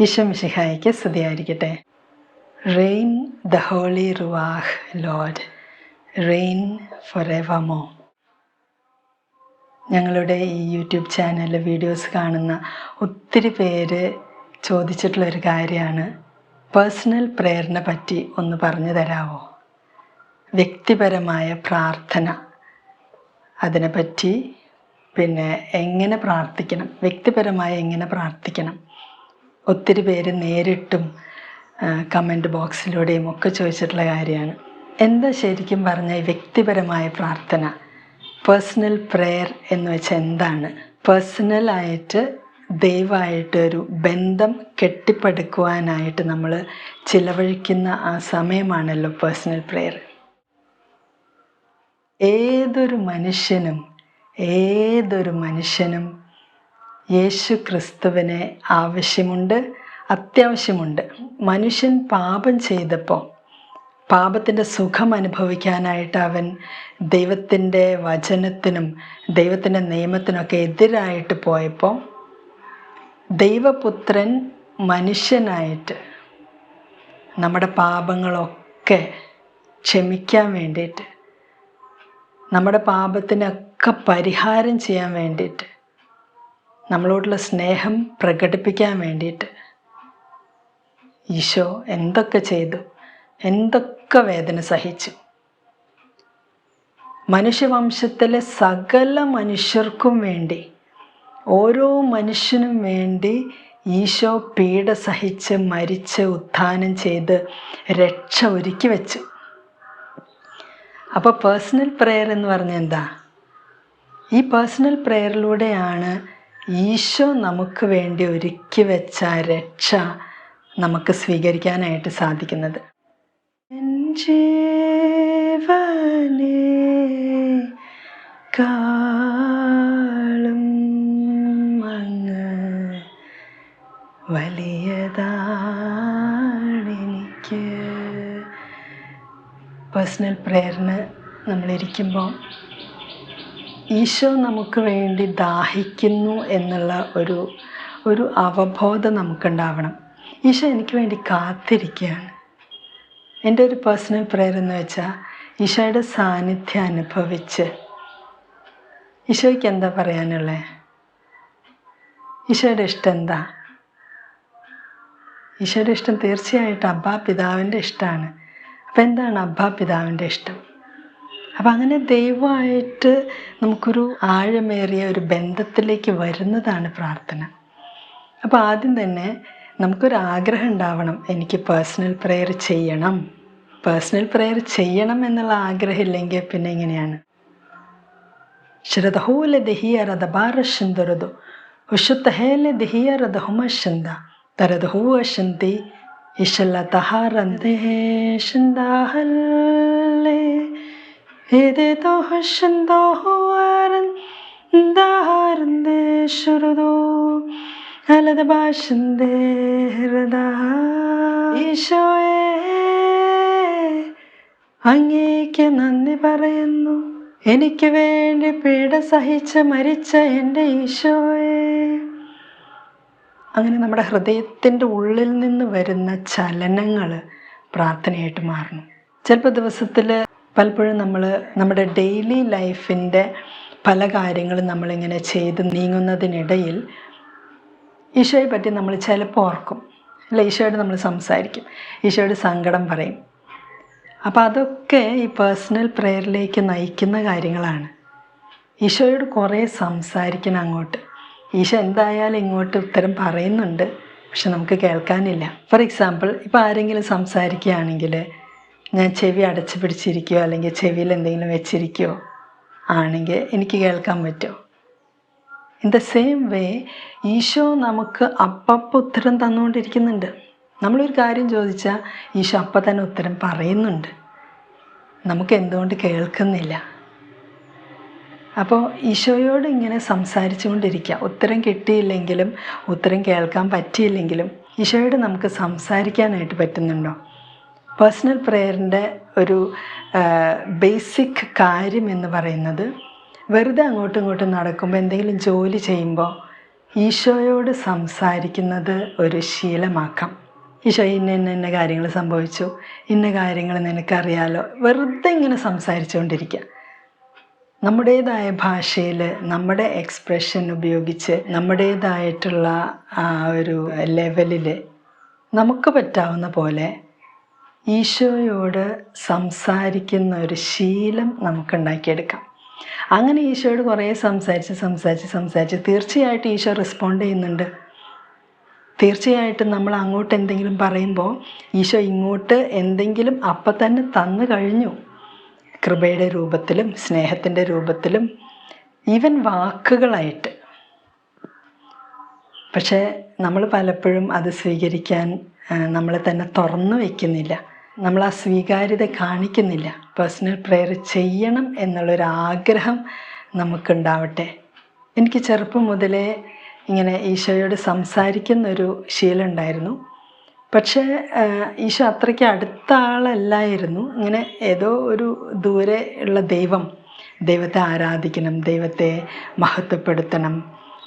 ഈശോമിഷിഹായിക്ക് സ്തുതിയായിരിക്കട്ടെ. Rain the holy ruach Lord rain for എവമോ ഞങ്ങളുടെ ഈ യൂട്യൂബ് ചാനലിൽ വീഡിയോസ് കാണുന്ന ഒത്തിരി പേര് ചോദിച്ചിട്ടുള്ളൊരു കാര്യമാണ്. പേഴ്സണൽ പ്രേരണ പറ്റി ഒന്ന് പറഞ്ഞു തരാമോ വ്യക്തിപരമായ പ്രാർത്ഥന. അതിനെപ്പറ്റി പിന്നെ എങ്ങനെ പ്രാർത്ഥിക്കണം? വ്യക്തിപരമായി എങ്ങനെ പ്രാർത്ഥിക്കണം? ഒത്തിരി പേര് നേരിട്ടും കമന്റ് ബോക്സിലൂടെയും ഒക്കെ ചോദിച്ചിട്ടുള്ള കാര്യമാണ്. എന്താ ശരിക്കും പറഞ്ഞ വ്യക്തിപരമായ പ്രാർത്ഥന? പേഴ്സണൽ പ്രെയർ എന്ന് വെച്ചാൽ എന്താണ്? പേഴ്സണലായിട്ട് ദൈവമായിട്ട് ഒരു ബന്ധം കെട്ടിപ്പടുക്കുവാനായിട്ട് നമ്മൾ ചിലവഴിക്കുന്ന ആ സമയമാണല്ലോ പേഴ്സണൽ പ്രെയർ ഏതൊരു മനുഷ്യനും ഏതൊരു മനുഷ്യനും യേശു ക്രിസ്തുവിനെ ആവശ്യമുണ്ട് അത്യാവശ്യമുണ്ട്. മനുഷ്യൻ പാപം ചെയ്തപ്പോൾ പാപത്തിന്റെ സുഖം അനുഭവിക്കാനായിട്ട് അവൻ ദൈവത്തിന്റെ വചനത്തിനും ദൈവത്തിന്റെ നിയമത്തിനൊക്കെ എതിരായിട്ട് പോയപ്പോൾ ദൈവപുത്രൻ മനുഷ്യനായിട്ട് നമ്മുടെ പാപങ്ങളൊക്കെ ക്ഷമിക്കാൻ വേണ്ടിയിട്ട് നമ്മുടെ പാപത്തിനൊക്കെ പരിഹാരം ചെയ്യാൻ വേണ്ടിയിട്ട് നമ്മളോടുള്ള സ്നേഹം പ്രകടിപ്പിക്കാൻ വേണ്ടിയിട്ട്. ഈശോ എന്തൊക്കെ ചെയ്തു? എന്തൊക്കെ വേദന സഹിച്ചു? മനുഷ്യവംശത്തിലെ സകല മനുഷ്യർക്കും വേണ്ടി ഓരോ മനുഷ്യനും വേണ്ടി ഈശോ പീഡ സഹിച്ച് മരിച്ച് ഉത്ഥാനം ചെയ്ത് രക്ഷ ഒരുക്കി വെച്ചു. അപ്പോൾ പേഴ്സണൽ പ്രെയർ എന്ന് പറഞ്ഞാൽ എന്താ? ഈ പേഴ്സണൽ പ്രെയറിലൂടെയാണ് ഈശോ നമുക്ക് വേണ്ടി ഒരുക്കി വെച്ച രക്ഷ നമുക്ക് സ്വീകരിക്കാനായിട്ട് സാധിക്കുന്നത്. കാളും വലിയതാണെനിക്ക്. പേഴ്സണൽ പ്രേയറിന് നമ്മളിരിക്കുമ്പോൾ ഈശോ നമുക്ക് വേണ്ടി ദാഹിക്കുന്നു എന്നുള്ള ഒരു ഒരു അവബോധം നമുക്കുണ്ടാവണം. ഈശോ എനിക്ക് വേണ്ടി കാത്തിരിക്കുകയാണ്. എന്റെ ഒരു പേഴ്സണൽ പ്രെയർ എന്ന് വെച്ചാൽ ഈശോയുടെ സാന്നിധ്യം അനുഭവിച്ച്. ഈശോയ്ക്ക് എന്താ പറയാനുള്ളത് ഈശോയുടെ ഇഷ്ടം എന്താ? ഈശോയുടെ ഇഷ്ടം തീർച്ചയായിട്ടും അബ്ബാ പിതാവിന്റെ ഇഷ്ടമാണ്. അപ്പം എന്താണ് അബ്ബാ പിതാവിന്റെ ഇഷ്ടം? അപ്പം അങ്ങനെ ദൈവമായിട്ട് നമുക്കൊരു ആഴമേറിയ ഒരു ബന്ധത്തിലേക്ക് വരുന്നതാണ് പ്രാർത്ഥന. അപ്പോൾ ആദ്യം തന്നെ നമുക്കൊരു ആഗ്രഹം ഉണ്ടാവണം. എനിക്ക് പേഴ്സണൽ പ്രെയർ ചെയ്യണം. പേഴ്സണൽ പ്രെയർ ചെയ്യണം എന്നുള്ള ആഗ്രഹം ഇല്ലെങ്കിൽ പിന്നെ എങ്ങനെയാണ്? ശരദഹൂല ദഹിയ രഥബാറശുന്ദരതു ഉഷുത്തഹേല ദഹിയ രഥഹുമശന്ത തരദഹൂവശന്തി ഇഷല്ല തഹാരന്തേ ശന്താഹല്ലേ ഈശോയെ അങ്ങേക്ക് നന്ദി പറയുന്നു. എനിക്ക് വേണ്ടി പീഡ സഹിച്ച് മരിച്ച എന്റെ ഈശോയെ. അങ്ങനെ നമ്മുടെ ഹൃദയത്തിന്റെ ഉള്ളിൽ നിന്ന് വരുന്ന ചലനങ്ങൾ പ്രാർത്ഥനയായിട്ട് മാറണം. ചിലപ്പോൾ ദിവസത്തിൽ പലപ്പോഴും നമ്മൾ നമ്മുടെ ഡെയിലി ലൈഫിന്റെ പല കാര്യങ്ങളും നമ്മളിങ്ങനെ ചെയ്ത് നീങ്ങുന്നതിനിടയിൽ ഈശോയെ പറ്റി നമ്മൾ ചിലപ്പോൾ ഓർക്കും. അല്ല ഈശോയോട് നമ്മൾ സംസാരിക്കും. ഈശോയോട് സങ്കടം പറയും. അപ്പോൾ അതൊക്കെ ഈ പേഴ്സണൽ പ്രെയറിലേക്ക് നയിക്കുന്ന കാര്യങ്ങളാണ്. ഈശോയോട് കുറേ സംസാരിക്കണം അങ്ങോട്ട്. ഈശോ എന്തായാലും ഇങ്ങോട്ട് ഉത്തരം പറയുന്നുണ്ട്. പക്ഷെ നമുക്ക് കേൾക്കാനില്ല. ഫോർ എക്സാമ്പിൾ ഇപ്പോൾ ആരെങ്കിലും സംസാരിക്കുകയാണെങ്കിൽ ഞാൻ ചെവി അടച്ചു പിടിച്ചിരിക്കുകയോ അല്ലെങ്കിൽ ചെവിയിൽ എന്തെങ്കിലും വെച്ചിരിക്കുകയോ ആണെങ്കിൽ എനിക്ക് കേൾക്കാൻ പറ്റുമോ? In the same way Eesho നമുക്ക് അപ്പപ്പം ഉത്തരം തന്നുകൊണ്ടിരിക്കുന്നുണ്ട്. നമ്മളൊരു കാര്യം ചോദിച്ചാൽ ഈശോ അപ്പം തന്നെ ഉത്തരം പറയുന്നുണ്ട്. നമുക്ക് എന്തുകൊണ്ട് കേൾക്കുന്നില്ല? അപ്പോൾ ഈശോയോട് ഇങ്ങനെ സംസാരിച്ചു കൊണ്ടിരിക്കുക ഉത്തരം കിട്ടിയില്ലെങ്കിലും ഉത്തരം കേൾക്കാൻ പറ്റിയില്ലെങ്കിലും ഈശോയോട് നമുക്ക് സംസാരിക്കാനായിട്ട് പറ്റുന്നുണ്ടോ? പേഴ്സണൽ പ്രെയറിന്റെ ഒരു ബേസിക് കാര്യം എന്ന് പറയുന്നത് വെറുതെ അങ്ങോട്ടും ഇങ്ങോട്ടും നടക്കുമ്പോൾ എന്തെങ്കിലും ജോലി ചെയ്യുമ്പോൾ ഈശോയോട് സംസാരിക്കുന്നത് ഒരു ശീലമാക്കാം. ഈശോ ഇന്ന ഇന്ന ഇന്ന കാര്യങ്ങൾ സംഭവിച്ചു. ഇന്ന കാര്യങ്ങൾ നിനക്കറിയാലോ. വെറുതെ ഇങ്ങനെ സംസാരിച്ചുകൊണ്ടിരിക്കുക. നമ്മുടേതായ ഭാഷയിൽ നമ്മുടെ എക്സ്പ്രഷൻ ഉപയോഗിച്ച് നമ്മുടേതായിട്ടുള്ള ആ ഒരു ലെവലിൽ നമുക്ക് പറ്റാവുന്ന പോലെ ഈശോയോട് സംസാരിക്കുന്ന ഒരു ശീലം നമുക്ക് ഉണ്ടാക്കിയെടുക്കാം അങ്ങനെ ഈശോയോട് കുറേ സംസാരിച്ച് സംസാരിച്ച് സംസാരിച്ച് തീർച്ചയായിട്ടും ഈശോ റെസ്പോണ്ട് ചെയ്യുന്നുണ്ട്. തീർച്ചയായിട്ടും നമ്മൾ അങ്ങോട്ട് എന്തെങ്കിലും പറയുമ്പോൾ ഈശോ ഇങ്ങോട്ട് എന്തെങ്കിലും അപ്പം തന്നെ തന്നു കഴിഞ്ഞു. കൃപയുടെ രൂപത്തിലും സ്നേഹത്തിന്റെ രൂപത്തിലും ഈവൻ വാക്കുകളായിട്ട്. പക്ഷേ നമ്മൾ പലപ്പോഴും അത് സ്വീകരിക്കാൻ നമ്മളെ തന്നെ തുറന്നു വയ്ക്കുന്നില്ല നമ്മൾ ആ സ്വീകാര്യത കാണിക്കുന്നില്ല. പേഴ്സണൽ പ്രെയർ ചെയ്യണം എന്നുള്ളൊരു ആഗ്രഹം നമുക്കുണ്ടാവട്ടെ. എനിക്ക് ചെറുപ്പം മുതലേ ഇങ്ങനെ ഈശോയോട് സംസാരിക്കുന്നൊരു ശീലമുണ്ടായിരുന്നു. പക്ഷേ ഈശോ അത്രയ്ക്ക് അടുത്ത ആളല്ലായിരുന്നു ഇങ്ങനെ ഏതോ ഒരു ദൂരെ ഉള്ള ദൈവം ദൈവത്തെ ആരാധിക്കണം ദൈവത്തെ മഹത്വപ്പെടുത്തണം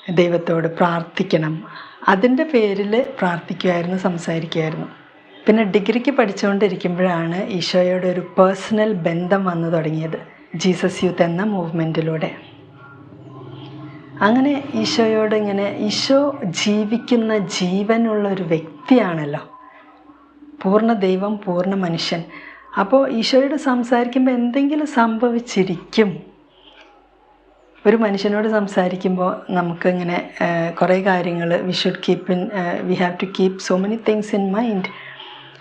ദൈവത്തോട് പ്രാർത്ഥിക്കണം അതിന്റെ പേരിൽ പ്രാർത്ഥിക്കുമായിരുന്നു സംസാരിക്കുമായിരുന്നു പിന്നെ ഡിഗ്രിക്ക് പഠിച്ചുകൊണ്ടിരിക്കുമ്പോഴാണ് ഈശോയുടെ ഒരു പേഴ്സണൽ ബന്ധം വന്നു തുടങ്ങിയത്. ജീസസ് യൂത്ത് എന്ന മൂവ്മെന്റിലൂടെ അങ്ങനെ ഈശോയോട് ഇങ്ങനെ ഈശോ ജീവിക്കുന്ന ജീവനുള്ള ഒരു വ്യക്തിയാണല്ലോ. പൂർണ ദൈവം പൂർണ മനുഷ്യൻ. അപ്പോൾ ഈശോയോട് സംസാരിക്കുമ്പോൾ എന്തെങ്കിലും സംഭവിച്ചിരിക്കും. ഒരു മനുഷ്യനോട് സംസാരിക്കുമ്പോൾ നമുക്കിങ്ങനെ കുറേ കാര്യങ്ങൾ we should keep in we have to keep so many things in mind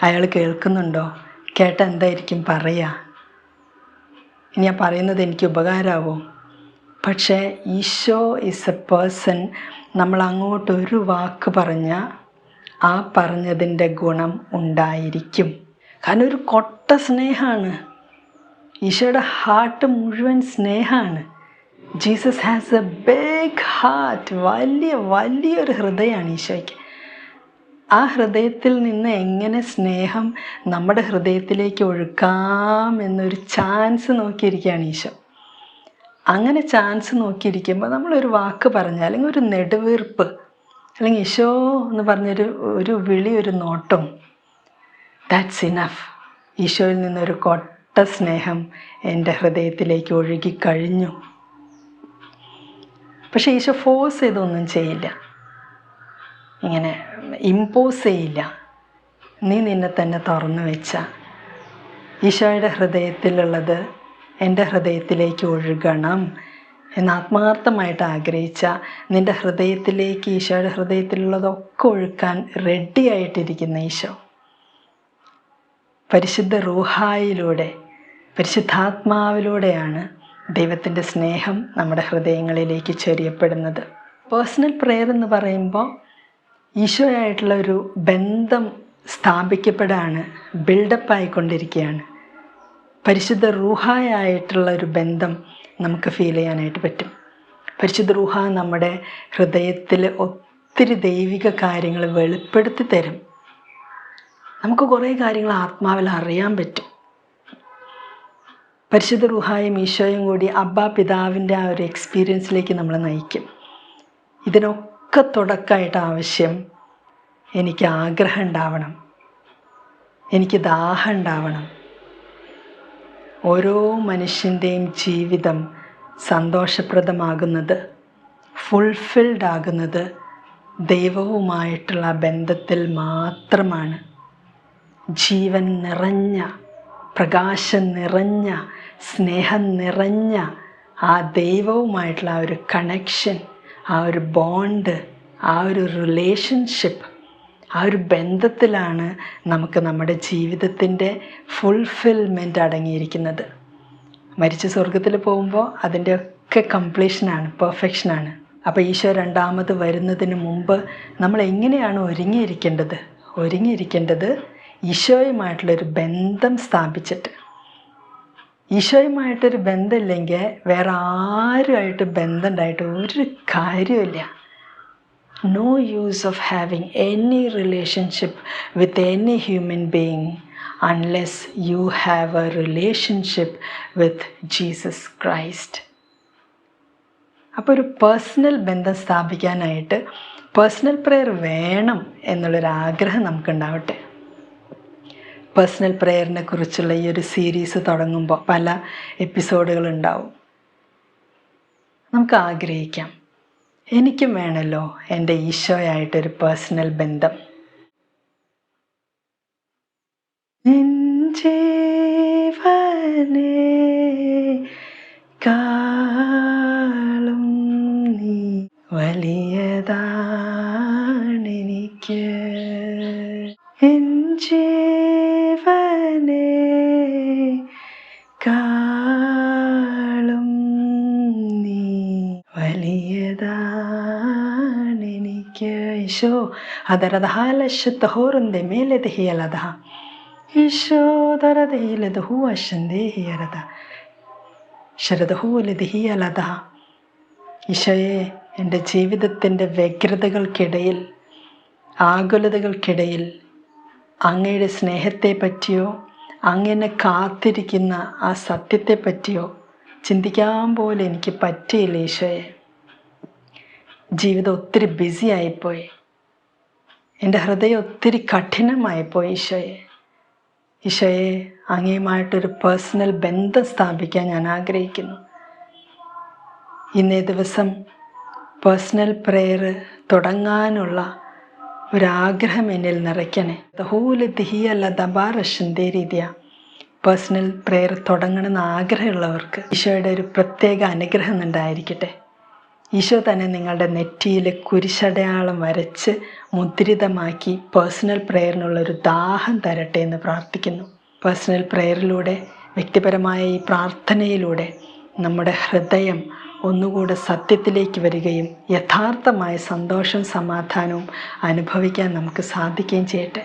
അയാൾ കേൾക്കുന്നുണ്ടോ? കേട്ട എന്തായിരിക്കും പറയുക ഇനി ആ പറയുന്നത് എനിക്ക് ഉപകാരമാവോ? പക്ഷേ ഈശോ ഈസ് എ പേഴ്സൺ നമ്മൾ അങ്ങോട്ട് ഒരു വാക്ക് പറഞ്ഞാൽ ആ പറഞ്ഞതിന്റെ ഗുണം ഉണ്ടായിരിക്കും. കാരണം ഒരു കൊട്ട സ്നേഹമാണ് ഈശോയുടെ ഹാർട്ട് മുഴുവൻ സ്നേഹമാണ് Jesus has a big heart വലിയ വലിയൊരു ഹൃദയമാണ് ഈശോയ്ക്ക്. ആ ഹൃദയത്തിൽ നിന്ന് എങ്ങനെ സ്നേഹം നമ്മുടെ ഹൃദയത്തിലേക്ക് ഒഴുക്കാം എന്നൊരു ചാൻസ് നോക്കിയിരിക്കുകയാണ് ഈശോ. അങ്ങനെ ചാൻസ് നോക്കിയിരിക്കുമ്പോൾ നമ്മളൊരു വാക്ക് പറഞ്ഞാൽ അല്ലെങ്കിൽ ഒരു നെടുവീർപ്പ് അല്ലെങ്കിൽ ഈശോ എന്ന് പറഞ്ഞൊരു ഒരു വിളി ഒരു നോട്ടം ദാറ്റ്സ് ഇനഫ് ഈശോയിൽ നിന്നൊരു കൊട്ട സ്നേഹം എന്റെ ഹൃദയത്തിലേക്ക് ഒഴുകിക്കഴിഞ്ഞു പക്ഷേ ഈശോ ഫോഴ്സ് ചെയ്തൊന്നും ചെയ്യില്ല. ഇങ്ങനെ ഇമ്പോസ് ചെയ്യില്ല. നീ നിന്നെ തന്നെ തുറന്നു വെച്ച. ഈശോയുടെ ഹൃദയത്തിലുള്ളത് എന്റെ ഹൃദയത്തിലേക്ക് ഒഴുകണം എന്ന് ആത്മാർത്ഥമായിട്ട് ആഗ്രഹിച്ച നിന്റെ ഹൃദയത്തിലേക്ക് ഈശോയുടെ ഹൃദയത്തിലുള്ളതൊക്കെ ഒഴുക്കാൻ റെഡി ആയിട്ടിരിക്കുന്ന ഈശോ. പരിശുദ്ധ റൂഹായിലൂടെ പരിശുദ്ധാത്മാവിലൂടെയാണ് ദൈവത്തിന്റെ സ്നേഹം നമ്മുടെ ഹൃദയങ്ങളിലേക്ക് ചൊരിയപ്പെടുന്നത്. പേഴ്സണൽ പ്രെയർ എന്ന് പറയുമ്പോൾ ഈശോയായിട്ടുള്ള ഒരു ബന്ധം സ്ഥാപിക്കപ്പെടാണ് ബിൽഡപ്പ് ആയിക്കൊണ്ടിരിക്കുകയാണ് പരിശുദ്ധ റൂഹായായിട്ടുള്ള ഒരു ബന്ധം നമുക്ക് ഫീൽ ചെയ്യാനായിട്ട് പറ്റും. പരിശുദ്ധ റൂഹ നമ്മുടെ ഹൃദയത്തിൽ ഒത്തിരി ദൈവിക കാര്യങ്ങൾ വെളിപ്പെടുത്തി തരും. നമുക്ക് കുറേ കാര്യങ്ങൾ ആത്മാവിൽ അറിയാൻ പറ്റും. പരിശുദ്ധ റുഹായും ഈശോയും കൂടി അബ്ബ പിതാവിന്റെ ആ ഒരു എക്സ്പീരിയൻസിലേക്ക് നമ്മളെ നയിക്കും. ഇതിനൊക്കെ തുടക്കമായിട്ട് ആവശ്യം എനിക്ക് ആഗ്രഹം ഉണ്ടാവണം എനിക്ക് ദാഹം ഉണ്ടാവണം ഓരോ മനുഷ്യന്റെയും ജീവിതം സന്തോഷപ്രദമാകുന്നത് ഫുൾഫിൽഡ് ആകുന്നത് ദൈവവുമായിട്ടുള്ള ബന്ധത്തിൽ മാത്രമാണ്. ജീവൻ നിറഞ്ഞ പ്രകാശം നിറഞ്ഞ സ്നേഹം നിറഞ്ഞ ആ ദൈവവുമായിട്ടുള്ള ഒരു കണക്ഷൻ ആ ഒരു ബോണ്ട് ആ ഒരു റിലേഷൻഷിപ്പ് ആ ഒരു ബന്ധത്തിലാണ് നമുക്ക് നമ്മുടെ ജീവിതത്തിന്റെ ഫുൾഫിൽമെന്റ് അടങ്ങിയിരിക്കുന്നത്. മരിച്ച സ്വർഗത്തിൽ പോകുമ്പോൾ അതിന്റെ ഒക്കെ കംപ്ലീഷനാണ് പെർഫെക്ഷനാണ് അപ്പോൾ ഈശോ രണ്ടാമത് വരുന്നതിന് മുമ്പ് നമ്മൾ എങ്ങനെയാണ് ഒരുങ്ങിയിരിക്കേണ്ടത്? ഒരുങ്ങിയിരിക്കേണ്ടത് ഈശോയുമായിട്ടുള്ളൊരു ബന്ധം സ്ഥാപിച്ചിട്ട്. ഈശോയുമായിട്ടൊരു ബന്ധമില്ലെങ്കിൽ വേറെ ആരുമായിട്ട് ബന്ധമുണ്ടായിട്ട് ഒരു കാര്യമില്ല no use of having any relationship with any human being unless you have a relationship with Jesus Christ അപ്പോൾ ഒരു പേഴ്സണൽ ബന്ധം സ്ഥാപിക്കാനായിട്ട് പേഴ്സണൽ പ്രെയർ വേണം എന്നുള്ളൊരു ആഗ്രഹം നമുക്കുണ്ടാവട്ടെ. പേഴ്സണൽ പ്രെയറിനെ കുറിച്ചുള്ള ഈ ഒരു സീരീസ് തുടങ്ങുമ്പോൾ പല എപ്പിസോഡുകൾ ഉണ്ടാവും. നമുക്ക് ആഗ്രഹിക്കാം. എനിക്കും വേണമല്ലോ എന്റെ ഈശോയായിട്ടൊരു പേഴ്സണൽ ബന്ധം. ജീവനെ കാളും നീ വലിയതാണെനിക്ക്. എൻ ജീവനെ ഈശോ അതരതഹാലശത്ത് ഹോറുന്തെ മേലെത് ഹിയലത ഈശോ ദരത് ഹിയലത് ಹೂ അശന്തേ ಹಿಯರದ. ശരത് ഹൂലത് ഹിയലത ഈശോയെ എന്റെ ജീവിതത്തിന്റെ വ്യഗ്രതകൾക്കിടയിൽ ആകുലതകൾക്കിടയിൽ അങ്ങയുടെ സ്നേഹത്തെ പറ്റിയോ അങ്ങനെ കാത്തിരിക്കുന്ന ആ സത്യത്തെ പറ്റിയോ ചിന്തിക്കാൻ പോലും എനിക്ക് പറ്റിയില്ല ഈശോയെ. ജീവിതം ഒത്തിരി ബിസി ആയിപ്പോയി. എന്റെ ഹൃദയം ഒത്തിരി കഠിനമായിപ്പോയി ഈശോയെ. ഈശോയെ അങ്ങയുമായിട്ടൊരു പേഴ്സണൽ ബന്ധം സ്ഥാപിക്കാൻ ഞാൻ ആഗ്രഹിക്കുന്നു. ഇന്നേ ദിവസം പേഴ്സണൽ പ്രെയർ തുടങ്ങാനുള്ള ഒരാഗ്രഹം എന്നിൽ നിറയ്ക്കണേ. ദഹൂൽ ദിഹിയല്ല ദബാറഷന്തേ രീതിയ. പേഴ്സണൽ പ്രെയർ തുടങ്ങണമെന്ന് ആഗ്രഹമുള്ളവർക്ക് ഈശോയുടെ ഒരു പ്രത്യേക അനുഗ്രഹം ഉണ്ടായിരിക്കട്ടെ. ഈശോ തന്നെ നിങ്ങളുടെ നെറ്റിയിൽ കുരിശടയാളം വരച്ച് മുദ്രിതമാക്കി പേഴ്സണൽ പ്രെയറിനുള്ള ഒരു ദാഹം തരട്ടെ എന്ന് പ്രാർത്ഥിക്കുന്നു. പേഴ്സണൽ പ്രെയറിലൂടെ വ്യക്തിപരമായ ഈ പ്രാർത്ഥനയിലൂടെ നമ്മുടെ ഹൃദയം ഒന്നുകൂടെ സത്യത്തിലേക്ക് വരികയും യഥാർത്ഥമായ സന്തോഷം സമാധാനവും അനുഭവിക്കാൻ നമുക്ക് സാധിക്കുകയും ചെയ്യട്ടെ.